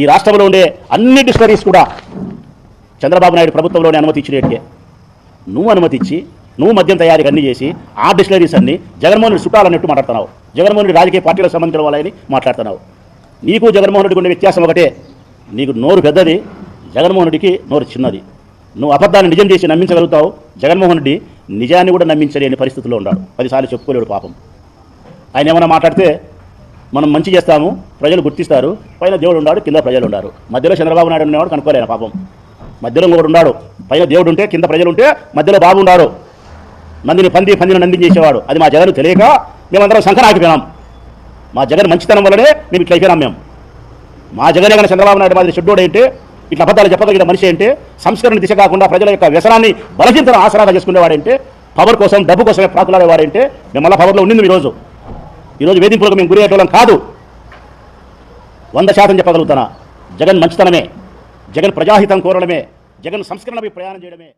ఈ రాష్ట్రంలో ఉండే అన్ని డిస్టరీస్ కూడా చంద్రబాబు నాయుడు ప్రభుత్వంలోనే అనుమతి ఇచ్చినట్టుకే నువ్వు అనుమతి ఇచ్చి నువ్వు మద్యం తయారీకి అన్ని చేసి ఆ డిస్టరీస్ అన్ని జగన్మోహన్ రెడ్డి చుట్టాలన్నట్టు మాట్లాడుతున్నావు. జగన్మోహన్ రెడ్డి రాజకీయ పార్టీలకు సంబంధించిన వాళ్ళని మాట్లాడుతున్నావు. నీకు జగన్మోహన్ రెడ్డికి ఉండే వ్యత్యాసం ఒకటే. నీకు నోరు పెద్దది జగన్మోహన్ రెడ్డికి నోరు చిన్నది. నువ్వు అబద్ధాన్ని నిజం చేసి నమ్మించగలుగుతావు. జగన్మోహన్ రెడ్డి నిజాన్ని కూడా నమ్మించలేని పరిస్థితిలో ఉన్నాడు. పదిసార్లు చెప్పుకోలేడు పాపం. ఆయన ఏమైనా మాట్లాడితే మనం మంచి చేస్తాము ప్రజలు గుర్తిస్తారు పైన దేవుడు ఉన్నాడు కింద ప్రజలు ఉన్నారు మధ్యలో చంద్రబాబు నాయుడు ఉన్నవాడు కనుక్కోలేను పాపం? మధ్యలో ఇంకొకడు ఉన్నాడు పైన దేవుడు ఉంటే కింద ప్రజలు ఉంటే మధ్యలో బాబు ఉన్నారు నందిని పంది పందిని నందిని చేసేవాడు. అది మా జగన్ తెలియక మేమందరం సంకరాకిపోయినాం మా జగన్ మంచితనం వల్లనే మేము ఇట్లా అయిపోయినాం మేము. మా జగనే కానీ చంద్రబాబు నాయుడు మాదిరి షెడ్యూడ్ ఏంటి ఇట్లా అబద్ధాలు చెప్పగలిగిన మనిషి ఏంటి సంస్కరణ దిశ కాకుండా ప్రజల యొక్క వ్యసనాన్ని బలహీనతను ఆసరాగా చేసుకునేవాడంటే పవర్ కోసం డబ్బు కోసమే ప్రాకులాడేవాడంటే మేము మళ్ళీ పవర్లో ఉండింది ఈరోజు. ఈరోజు వేధింపులకు మేము గురి అయ్యేటోళ్ళం కాదు. వంద శాతం చెప్పగలుగుతానా? జగన్ మంచితనమే. జగన్ ప్రజాహితం కోరడమే. జగన్ సంస్కరణపై ప్రయాణం చేయడమే.